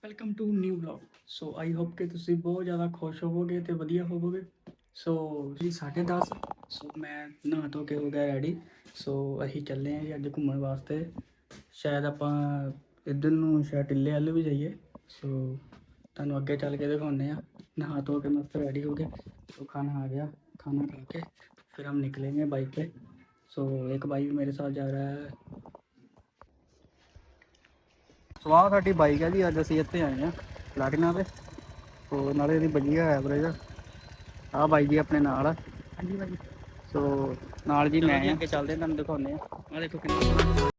welcome to new vlog so I hope ਕਿ ਤੁਸੀਂ ਬਹੁਤ ਜ਼ਿਆਦਾ ਖੁਸ਼ ਹੋਵੋਗੇ ਤੇ ਵਧੀਆ ਹੋਵੋਗੇ ਸੋ ਜੀ 10:30 ਸੋ ਮੈਂ ਨਹਾ ਧੋ ਕੇ ਹੋ ਗਿਆ ਰੈਡੀ ਸੋ ਅਸੀਂ ਚੱਲੇ ਹਾਂ ਜੀ ਅੱਜ ਘੁੰਮਣ ਵਾਸਤੇ ਸ਼ਾਇਦ ਆਪਾਂ ਇੱਧਰ ਨੂੰ ਸ਼ਾਇਦ ਟਿੱਲੇ ਵੱਲ ਵੀ ਜਾਈਏ ਸੋ ਤੁਹਾਨੂੰ ਅੱਗੇ ਚੱਲ ਕੇ ਦਿਖਾਉਂਦੇ ਆ ਨਹਾ ਧੋ ਕੇ ਮਸਤ ਰੈਡੀ ਹੋ ਗਏ तो खाना आ गया खाना खा के फिर हम निकलेंगे बाइक पे सो एक भाई भी मेरे साथ जा रहा है ਸੋ ਆਹ ਸਾਡੀ ਬਾਈਕ ਹੈ ਜੀ ਅੱਜ ਅਸੀਂ ਇੱਥੇ ਆਏ ਆ ਪਲਾਟੀਨਾ ਤੇ। ਸੋ ਨਾਲੇ ਇਹਦੀ ਵਧੀਆ ਐਵਰੇਜ ਆਹ ਬਾਈ ਜੀ ਆਪਣੇ ਨਾਲ ਆ। ਹਾਂਜੀ ਬਾਈ ਸੋ ਨਾਲ ਜੀ ਮੈਂ ਅੱਗੇ ਚੱਲਦੇ ਤੁਹਾਨੂੰ ਦਿਖਾਉਂਦੇ ਆ ਆਹ ਦੇਖੋ ਕਿੰਨਾ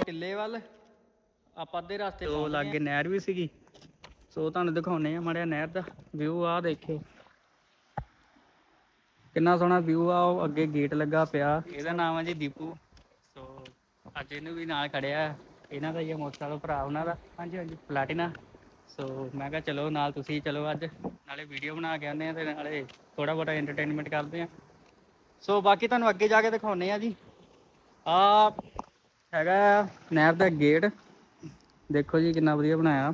ਟਿੱਲੇ ਵੱਲ। ਆਪਾਂ ਅੱਧੇ ਰਸਤੇ ਤੋਂ ਲਾਗੇ ਨਹਿਰ ਵੀ ਸੀਗੀ। ਸੋ ਤੁਹਾਨੂੰ ਦਿਖਾਉਨੇ ਆ ਮੜਿਆ ਨਹਿਰ ਦਾ ਵਿਊ ਆ ਦੇਖਿਓ। ਕਿੰਨਾ ਸੋਹਣਾ ਵਿਊ ਆ ਉਹ ਅੱਗੇ ਗੇਟ ਲੱਗਾ ਪਿਆ। ਇਹਦਾ ਨਾਮ ਹੈ ਜੀ ਦੀਪੂ। ਸੋ ਅੱਜ ਇਹਨੂੰ ਵੀ ਨਾਲ ਖੜਿਆ। ਇਹਨਾਂ ਦਾ ਹੀ ਆ ਮੋਟਰਸਾਈਕਲ ਭਰਾ ਉਹਨਾਂ ਦਾ। ਹਾਂਜੀ ਹਾਂਜੀ। ਪਲਾਟੀਨਾ। ਸੋ ਮੈਂ ਕਿਹਾ ਚਲੋ ਨਾਲ ਤੁਸੀਂ ਚਲੋ ਅੱਜ। ਨਾਲੇ ਵੀਡੀਓ ਬਣਾ ਕੇ ਆਉਂਦੇ ਆ ਤੇ ਨਾਲੇ ਥੋੜਾ ਬਹੁਤਾ ਐਂਟਰਟੇਨਮੈਂਟ ਕਰਦੇ ਆ। ਸੋ ਬਾਕੀ ਤੁਹਾਨੂੰ ਅੱਗੇ ਜਾ ਕੇ ਦਿਖਾਉਨੇ ਆ ਜੀ। ਆ ਹੈਗਾ ਨਹਿਰ ਦਾ ਗੇਟ। ਦੇਖੋ ਜੀ ਕਿੰਨਾ ਵਧੀਆ ਬਣਾਇਆ।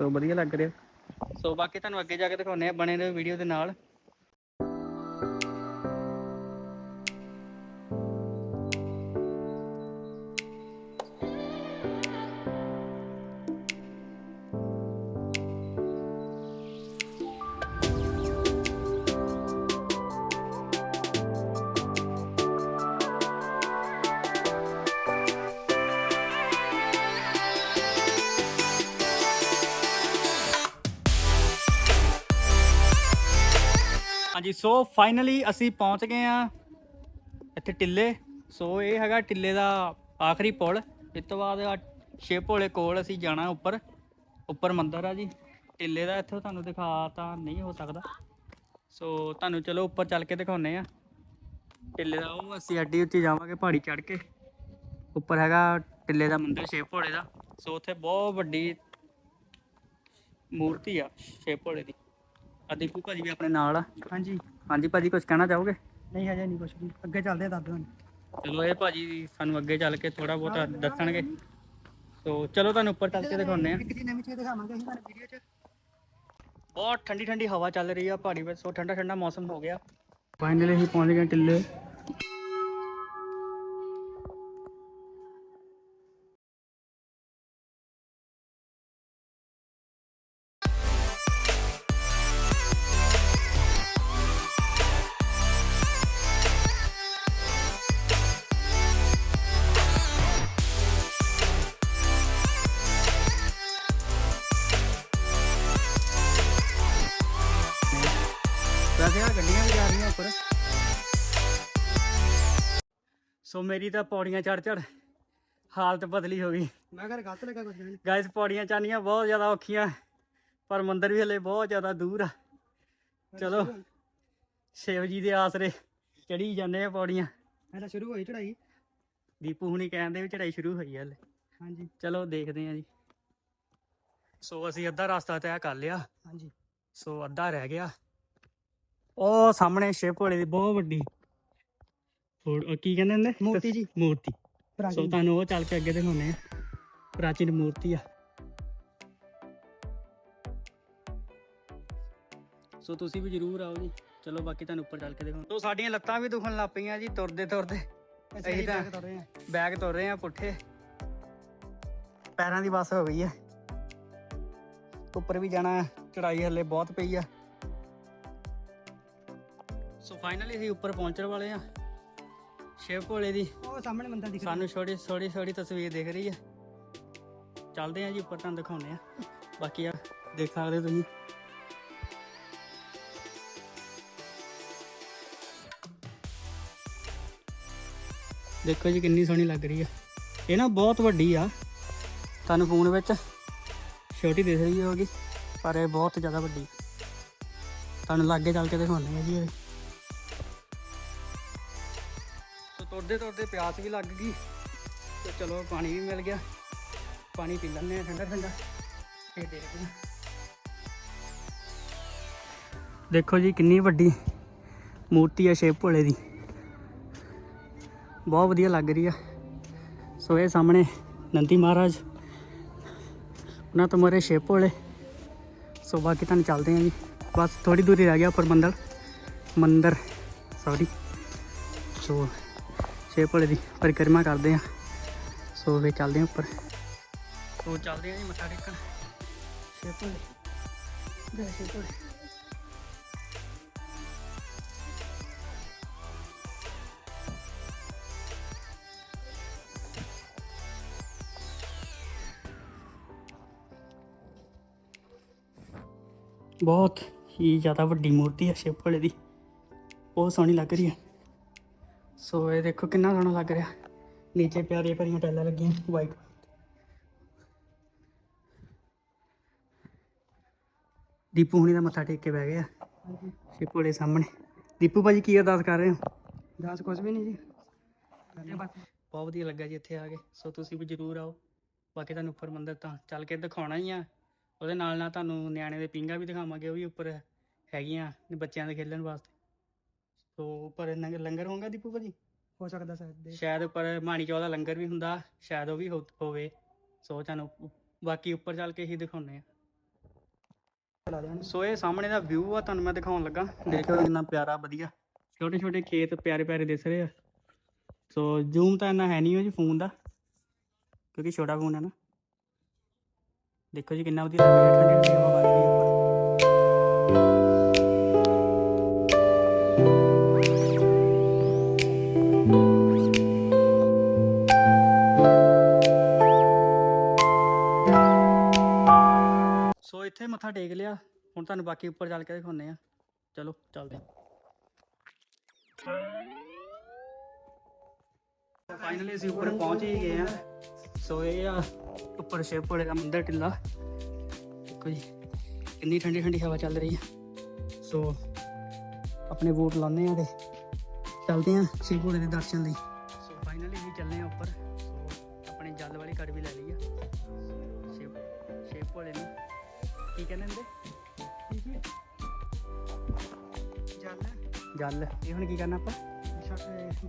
ਸੋ ਵਧੀਆ ਲੱਗ ਰਿਹਾ। ਸੋ ਬਾਕੀ ਤੁਹਾਨੂੰ ਅੱਗੇ ਜਾ ਕੇ ਦਿਖਾਉਂਦੇ ਆ ਬਣੇ ਰਹੋ ਵੀਡੀਓ ਦੇ ਨਾਲ। ਹਾਂਜੀ ਸੋ ਫਾਈਨਲੀ ਅਸੀਂ ਪਹੁੰਚ ਗਏ ਆ ਇੱਥੇ ਟਿੱਲੇ। ਸੋ ਇਹ ਹੈਗਾ ਟਿੱਲੇ ਦਾ ਆਖਰੀ ਪੁਲ। ਇਸ ਤੋਂ ਬਾਅਦ ਆ ਭੋਲੇ ਕੋਲ ਅਸੀਂ ਜਾਣਾ ਉੱਪਰ। ਉੱਪਰ ਮੰਦਿਰ ਆ ਜੀ। ਟਿੱਲੇ ਦਾ ਇੱਥੋਂ ਤੁਹਾਨੂੰ ਦਿਖਾ ਤਾਂ ਨਹੀਂ ਹੋ ਸਕਦਾ। ਸੋ ਤੁਹਾਨੂੰ ਚਲੋ ਉੱਪਰ ਚੱਲ ਕੇ ਦਿਖਾਉਨੇ ਆ ਟਿੱਲੇ ਦਾ ਉਹ ਅਸੀਂ ਅੱਡੀ ਉੱਤੇ ਜਾਵਾਂਗੇ ਪਹਾੜੀ ਚੜ੍ਹ ਕੇ। ਉੱਪਰ ਹੈਗਾ ਟਿੱਲੇ ਦਾ ਮੰਦਿਰ ਸ਼ਿਵ ਭੋਲੇ ਦਾ। ਸੋ ਉੱਥੇ ਬਹੁਤ ਵੱਡੀ ਮੂਰਤੀ ਆ ਸ਼ਿਵ ਭੋਲੇ ਦੀ। ਆ ਦੀਪੂ ਭਾਜੀ ਵੀ ਆਪਣੇ ਨਾਲ ਆ। ਹਾਂਜੀ। ਹਾਂਜੀ ਭਾਜੀ ਕੁਝ ਕਹਿਣਾ ਚਾਹੋਗੇ? ਨਹੀਂ ਹਜੇ ਨਹੀਂ ਕੁਝ ਵੀ। ਅੱਗੇ ਚੱਲਦੇ ਆ ਦੱਸ ਦਿਓ ਚਲੋ ਇਹ ਭਾਜੀ ਸਾਨੂੰ ਅੱਗੇ ਚੱਲ ਕੇ ਥੋੜਾ ਬਹੁਤਾ ਦੱਸਣਗੇ। ਸੋ ਚਲੋ ਤੁਹਾਨੂੰ ਉੱਪਰ ਚੱਲ ਕੇ ਦਿਖਾਉਂਦੇ ਆ। ਇੱਕ ਜੀ ਨਵੀਂ ਚੀਜ਼ ਦਿਖਾਵਾਂਗੇ ਅਸੀਂ ਤੁਹਾਨੂੰ ਵੀਡੀਓ 'ਚ। ਬਹੁਤ ਠੰਡੀ ਠੰਡੀ ਹਵਾ ਚੱਲ ਰਹੀ ਆ ਪਹਾੜੀ ਵਿੱਚ ਸੋ ਠੰਡਾ ਠੰਡਾ ਮੌਸਮ ਹੋ ਗਿਆ। ਫਾਈਨਲੀ ਅਸੀਂ ਪਹੁੰਚ ਗਏ ਟਿੱਲੇ। ਸੋ ਮੇਰੀ ਤਾਂ ਪੌੜੀਆਂ ਚੜ ਚੜ ਹਾਲਤ ਬਦਲੀ ਹੋ ਗਈ। ਮੈਂ ਘਰ ਗਲਤ ਲੱਗਾ ਕੁਝ ਨਹੀਂ ਗਾਇਸ ਪੌੜੀਆਂ ਚਾਨੀਆਂ ਬਹੁਤ ਜ਼ਿਆਦਾ ਔਖੀਆਂ ਪਰ ਮੰਦਿਰ ਵੀ ਹਲੇ ਬਹੁਤ ਜ਼ਿਆਦਾ ਦੂਰ ਆ। ਚਲੋ ਸ਼ਿਵ ਜੀ ਦੇ ਆਸਰੇ ਚੜੀ ਜਾਂਦੇ ਆ ਪੌੜੀਆਂ। ਤਾਂ ਸ਼ੁਰੂ ਹੋਈ ਚੜਾਈ ਦੀਪੂ ਹੁਣੀ ਕਹਿੰਦੇ ਵੀ ਚੜਾਈ ਸ਼ੁਰੂ ਹੋਈ ਆ ਹਲੇ। ਹਾਂਜੀ। ਚਲੋ ਦੇਖਦੇ ਆ ਜੀ। ਸੋ ਅਸੀਂ ਅੱਧਾ ਰਸਤਾ ਤੈਅ ਕਰ ਲਿਆ। ਹਾਂਜੀ। ਸੋ ਅੱਧਾ ਰਹਿ ਗਿਆ। ਉਹ ਸਾਹਮਣੇ ਸ਼ਿਵ ਭੋਲੇ ਦੀ ਬਹੁਤ ਵੱਡੀ ਉਹ ਕੀ ਕਹਿੰਦੇ ਨੇ ਮੂਰਤੀ ਜੀ। ਮੂਰਤੀ। ਸੋ ਤੁਹਾਨੂੰ ਉਹ ਚੱਲ ਕੇ ਅੱਗੇ ਦਿਖਾਉਨੇ ਆ ਪ੍ਰਾਚੀਨ ਮੂਰਤੀ ਆ। ਸੋ ਤੁਸੀਂ ਵੀ ਜਰੂਰ ਆਓ ਜੀ। ਚਲੋ ਬਾਕੀ ਤੁਹਾਨੂੰ ਉੱਪਰ ਚੱਲ ਕੇ ਦਿਖਾਉਂ ਸੋ ਸਾਡੀਆਂ ਲੱਤਾਂ ਵੀ ਦੁਖਣ ਲੱਗ ਪਈਆਂ ਜੀ ਤੁਰਦੇ ਤੁਰਦੇ। ਅਸੀਂ ਤਾਂ- ਬੈਗ ਤੁਰ ਰਹੇ ਹਾਂ। ਬੈਗ ਤੁਰ ਰਹੇ ਆ ਪੁੱਠੇ। ਪੈਰਾਂ ਦੀ ਬੱਸ ਹੋ ਗਈ ਹੈ ਉੱਪਰ ਵੀ ਜਾਣਾ ਚੜਾਈ ਹੱਲੇ ਬਹੁਤ ਪਈ ਆ। ਸੋ ਫਾਈਨਲੀ ਅਸੀਂ ਉੱਪਰ ਪਹੁੰਚਣ ਵਾਲੇ ਆ ਸ਼ਿਵ ਭੋਲੇ ਦੀ। ਉਹ ਸਾਹਮਣੇ ਮੰਦਰ ਦਿਖ ਰਿਹਾ। ਸਾਨੂੰ ਛੋਟੀ ਛੋਟੀ ਛੋਟੀ ਤਸਵੀਰ ਦਿਖ ਰਹੀ ਆ। ਚੱਲਦੇ ਆ ਜੀ ਉੱਪਰ ਤੁਹਾਨੂੰ ਦਿਖਾਉਂਦੇ ਆ। ਬਾਕੀ ਆ ਦੇਖ ਸਕਦੇ ਹੋ ਤੁਸੀਂ। ਦੇਖੋ ਜੀ ਕਿੰਨੀ ਸੋਹਣੀ ਲੱਗ ਰਹੀ ਆ। ਇਹ ਨਾ ਬਹੁਤ ਵੱਡੀ ਆ। ਤੁਹਾਨੂੰ ਫੋਨ ਵਿੱਚ ਛੋਟੀ ਦਿਖ ਰਹੀ ਹੋਗੀ ਪਰ ਇਹ ਬਹੁਤ ਜ਼ਿਆਦਾ ਵੱਡੀ। ਤੁਹਾਨੂੰ ਲਾਗੇ ਚੱਲ ਕੇ ਦਿਖਾਉਂਦੇ ਆ ਜੀ ਇਹ। ਤੁਰਦੇ ਤੁਰਦੇ ਪਿਆਸ ਵੀ ਲੱਗ ਗਈ ਤੇ ਚਲੋ ਪਾਣੀ ਵੀ ਮਿਲ ਗਿਆ। ਪਾਣੀ ਪੀ ਲੈਂਦੇ ਆ ਠੰਡਾ ਠੰਡਾ। ਫੇਰ ਦੇਖਦੇ ਹਾਂ ਦੇਖੋ ਜੀ ਕਿੰਨੀ ਵੱਡੀ ਮੂਰਤੀ ਆ ਸ਼ਿਵ ਭੋਲੇ ਦੀ। ਬਹੁਤ ਵਧੀਆ ਲੱਗ ਰਹੀ ਆ। ਸੋ ਇਹ ਸਾਹਮਣੇ ਨੰਦੀ ਮਹਾਰਾਜ। ਉਹਨਾਂ ਤੋਂ ਮਰੇ ਸ਼ਿਵ ਭੋਲੇ। ਸੋ ਬਾਕੀ ਤੁਹਾਨੂੰ ਚੱਲਦੇ ਹਾਂ ਜੀ। ਬਸ ਥੋੜੀ ਦੂਰੀ ਰਹਿ ਗਿਆ ਉੱਪਰ ਮੰਦਰ। ਮੰਦਰ ਸੌਰੀ ਸੋ ਸ਼ਿਵ ਭੋਲੇ ਦੀ ਪਰਿਕਰਮਾ ਕਰਦੇ ਆ। ਸੋ ਵੇ ਚੱਲਦੇ ਆ ਉੱਪਰ। ਸੋ ਚੱਲਦੇ ਆ ਜੀ ਮੱਥਾ ਟੇਕਣ। ਸ਼ਿਵ ਭੋਲੇ। ਜੈ ਸ਼ਿਵ ਭੋਲੇ। ਬਹੁਤ ਹੀ ਜ਼ਿਆਦਾ ਵੱਡੀ ਮੂਰਤੀ ਹੈ ਸ਼ਿਵ ਭੋਲੇ ਦੀ। ਬਹੁਤ ਸੋਹਣੀ ਲੱਗ ਰਹੀ ਹੈ ਸੋ ਇਹ ਦੇਖੋ ਕਿੰਨਾ ਸੋਹਣਾ ਲੱਗ ਰਿਹਾ। ਨੀਚੇ ਪਿਆਰੀਆਂ ਪਿਆਰੀਆਂ ਟੈਲਾਂ ਲੱਗੀਆਂ ਵਾਈਟ ਦੀਪੂ ਹੁਣੀ ਦਾ ਮੱਥਾ ਟੇਕ ਕੇ ਬਹਿ ਗਿਆ। ਭੋਲੇ ਸਾਹਮਣੇ। ਦੀਪੂ ਭਾਜੀ ਕੀ ਅਰਦਾਸ ਕਰ ਰਹੇ ਹੋ? ਦਾਸ ਕੁਝ ਵੀ ਨਹੀਂ ਜੀ। ਬਹੁਤ ਵਧੀਆ ਲੱਗਾ ਜੀ ਇੱਥੇ ਆ ਕੇ। ਸੋ ਤੁਸੀਂ ਵੀ ਜ਼ਰੂਰ ਆਓ। ਬਾਕੀ ਤੁਹਾਨੂੰ ਉੱਪਰ ਮੰਦਿਰ ਤਾਂ ਚੱਲ ਕੇ ਦਿਖਾਉਣਾ ਹੀ ਆ। ਉਹਦੇ ਨਾਲ ਨਾਲ ਤੁਹਾਨੂੰ ਨਿਆਣੇ ਦੇ ਪਿੰਗਾ ਵੀ ਦਿਖਾਵਾਂਗੇ ਉਹ ਵੀ ਉੱਪਰ ਹੈਗੀਆਂ ਬੱਚਿਆਂ ਦੇ ਖੇਡਣ ਵਾਸਤੇ। ਸੋ ਉੱਪਰ ਲੰਗਰ ਲੰਗਰ ਹੋਊਗਾ ਦੀਪੂ ਭਾਜੀ? ਹੋ ਸਕਦਾ ਸ਼ਾਇਦ ਦੇ ਸ਼ਾਇਦ ਉੱਪਰ ਮਾਣੀ ਚੌਲ ਦਾ ਲੰਗਰ ਵੀ ਹੁੰਦਾ ਸ਼ਾਇਦ ਉਹ ਵੀ ਹੋ- ਹੋਵੇ। ਸੋ ਤੁਹਾਨੂੰ ਉ- ਬਾਕੀ ਉੱਪਰ ਚੱਲ ਕੇ ਹੀ ਦਿਖਾਉਣੇ ਆ ਚਲਾ ਦੇਣ ਸੋ ਇਹ ਸਾਹਮਣੇ ਦਾ ਵਿਊ ਆ ਤੁਹਾਨੂੰ ਮੈਂ ਦਿਖਾਉਣ ਲੱਗਾ। ਦੇਖੋ ਕਿੰਨਾ ਪਿਆਰਾ ਵਧੀਆ। ਛੋਟੇ ਛੋਟੇ ਖੇਤ ਪਿਆਰੇ ਪਿਆਰੇ ਦਿਸ ਰਹੇ ਆ। ਸੋ ਜ਼ੂਮ ਤਾਂ ਇੰਨਾ ਹੈ ਨਹੀਂ ਉਹ ਜੀ ਫੋਨ ਦਾ ਕਿਉਂਕਿ ਛੋਟਾ ਫੋਨ ਹੈ ਨਾ। ਦੇਖੋ ਜੀ ਕਿੰਨਾ ਵਧੀਆ ਲੱਗ ਰਿਹਾ ਠੰਡੀ ਠੰਡੀ ਹਵਾ ਵੱਜ ਰਹੀ ਹੈ ਉੱਪਰ। ਮੱਥਾ ਟੇਕ ਲਿਆ। ਹੁਣ ਤੁਹਾਨੂੰ ਬਾਕੀ ਉੱਪਰ ਚੱਲ ਕੇ ਦਿਖਾਉਂਦੇ ਆ ਚਲੋ, ਚੱਲਦੇ ਆ ਫਾਈਨਲੀ ਅਸੀਂ ਉੱਪਰ ਪਹੁੰਚ ਹੀ ਗਏ ਆ ਸੋ ਇਹ ਆ ਉੱਪਰ ਸ਼ਿਵ ਭੋਲੇ ਦਾ ਮੰਦਰ ਟਿੱਲਾ। ਦੇਖੋ ਜੀ, ਕਿੰਨੀ ਠੰਡੀ ਠੰਡੀ ਹਵਾ ਚੱਲ ਰਹੀ ਆ ਸੋ ਆਪਣੇ ਬੂਟ ਲਾਉਂਦੇ ਆ ਤੇ ਚੱਲਦੇ ਆ ਸ਼ਿਵ ਭੋਲੇ ਦੇ ਦਰਸ਼ਨ ਲਈ। ਸੋ ਫਾਈਨਲੀ ਅਸੀਂ ਚੱਲੇ ਆ ਉੱਪਰ। ਸੋ ਆਪਣੇ ਜਲ ਵਾਲੀ ਕੜ ਵੀ ਲੈ ਲਈ ਆ। ਸ਼ਿਵ ਸ਼ਿਵ ਭੋਲੇ ਨੂੰ। ਕੀ ਕਹਿੰਦੇ ਹੁੰਦੇ? ਜਲ। ਜਲ। ਇਹ ਹੁਣ ਕੀ ਕਰਨਾ ਆਪਾਂ? ਛੱਟ ਬੈਠੀ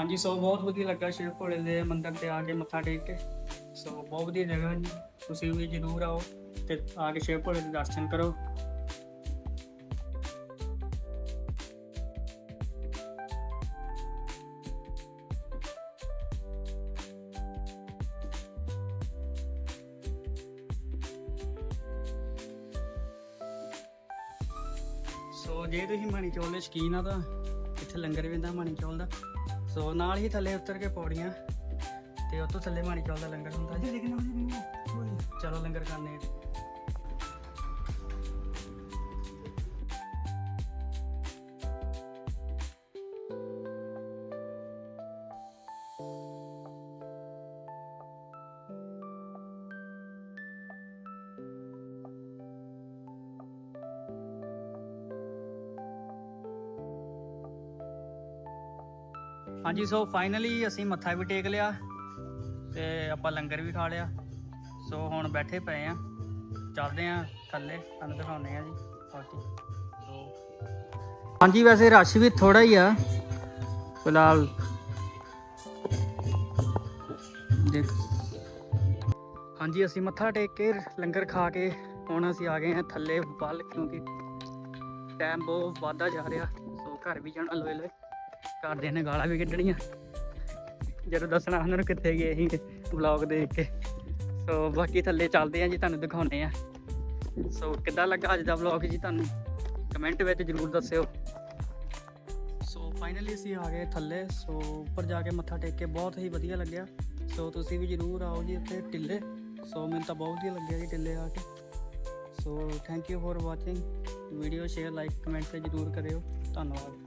ਹਾਂਜੀ, ਸੋ ਬਹੁਤ ਵਧੀਆ ਲੱਗਾ ਸ਼ਿਵ ਭੋਲੇ ਦੇ ਮੰਦਿਰ ਤੇ ਆ ਕੇ ਮੱਥਾ ਟੇਕ ਕੇ। ਸੋ ਬਹੁਤ ਵਧੀਆ ਜਗ੍ਹਾ ਜੀ। ਤੁਸੀਂ ਵੀ ਜਰੂਰ ਆਓ ਤੇ ਆ ਕੇ ਸ਼ਿਵ ਭੋਲੇ ਦੇ ਦਰਸ਼ਨ ਕਰੋ। ਸੋ ਜੇ ਤੁਸੀਂ ਮਾਣੀ ਚੌਲ ਦੇ ਸ਼ਕੀਨ ਆ ਤਾਂ ਇੱਥੇ ਲੰਗਰ ਵੀ ਹੁੰਦਾ ਮਾਣੀ ਚੌਲ ਦਾ। ਸੋ ਨਾਲ ਹੀ ਥੱਲੇ ਉਤਰ ਕੇ ਪੌੜੀਆਂ ਤੇ ਉਹ ਤੋਂ ਥੱਲੇ ਮਾਣੀ ਚੌਲ ਦਾ ਲੰਗਰ ਹੁੰਦਾ ਜੀ। ਚਲੋ ਲੰਗਰ ਖਾਣੇ ਹਾਂਜੀ ਸੋ ਫਾਈਨਲੀ ਅਸੀਂ ਮੱਥਾ ਵੀ ਟੇਕ ਲਿਆ ਤੇ ਆਪਾਂ ਲੰਗਰ ਵੀ ਖਾ ਲਿਆ। ਸੋ ਹੁਣ ਬੈਠੇ ਪਏ ਆ। ਚੱਲਦੇ ਆ ਥੱਲੇ, ਤੁਹਾਨੂੰ ਦਿਖਾਉਂਦੇ ਆ ਜੀ ਬਾਕੀ ਸੋ ਹਾਂਜੀ, ਵੈਸੇ ਰਸ਼ ਵੀ ਥੋੜਾ ਹੀ ਆ, ਫਿਲਹਾਲ। ਦੇਖ। ਹਾਂਜੀ, ਅਸੀਂ ਮੱਥਾ ਟੇਕ ਕੇ ਲੰਗਰ ਖਾ ਕੇ ਹੁਣ ਅਸੀਂ ਆ ਗਏ ਹਾਂ ਥੱਲੇ ਵੱਲ ਕਿਉਂਕਿ ਟਾਈਮ ਬਹੁਤ ਵਾਧਾ ਜਾ ਰਿਹਾ ਸੋ ਘਰ ਵੀ ਜਾਣਾ ਲੋਏ ਲੋਏ ਘਰਦਿਆਂ ਨੇ ਗਾਲਾਂ ਵੀ ਕੱਢਣੀਆਂ। ਜਦੋਂ ਦੱਸਣਾ ਉਹਨਾਂ ਨੂੰ ਕਿੱਥੇ ਗਏ ਸੀ ਵਲੌਗ ਦੇਖ ਕੇ। ਸੋ ਬਾਕੀ ਥੱਲੇ ਚੱਲਦੇ ਆਂ ਜੀ, ਤੁਹਾਨੂੰ ਦਿਖਾਉਨੇ ਆ। ਸੋ ਕਿੱਦਾਂ ਲੱਗਾ ਅੱਜ ਦਾ ਵਲੌਗ ਜੀ ਤੁਹਾਨੂੰ? ਕਮੈਂਟ ਵਿੱਚ ਜਰੂਰ ਦੱਸਿਓ। ਸੋ ਫਾਈਨਲੀ ਅਸੀਂ ਆ ਗਏ ਥੱਲੇ। ਸੋ ਉੱਪਰ ਜਾ ਕੇ ਮੱਥਾ ਟੇਕ ਕੇ ਬਹੁਤ ਹੀ ਵਧੀਆ ਲੱਗਿਆ। ਸੋ ਤੁਸੀਂ ਵੀ ਜਰੂਰ ਆਓ ਜੀ ਇੱਥੇ ਟਿੱਲੇ। ਸੋ ਮੈਨੂੰ ਤਾਂ ਬਹੁਤ ਵਧੀਆ ਲੱਗਿਆ ਜੀ ਟਿੱਲੇ ਆ ਕੇ। So thank you for watching video share like comment ਤੇ ਜਰੂਰ ਕਰਿਓ। ਧੰਨਵਾਦ।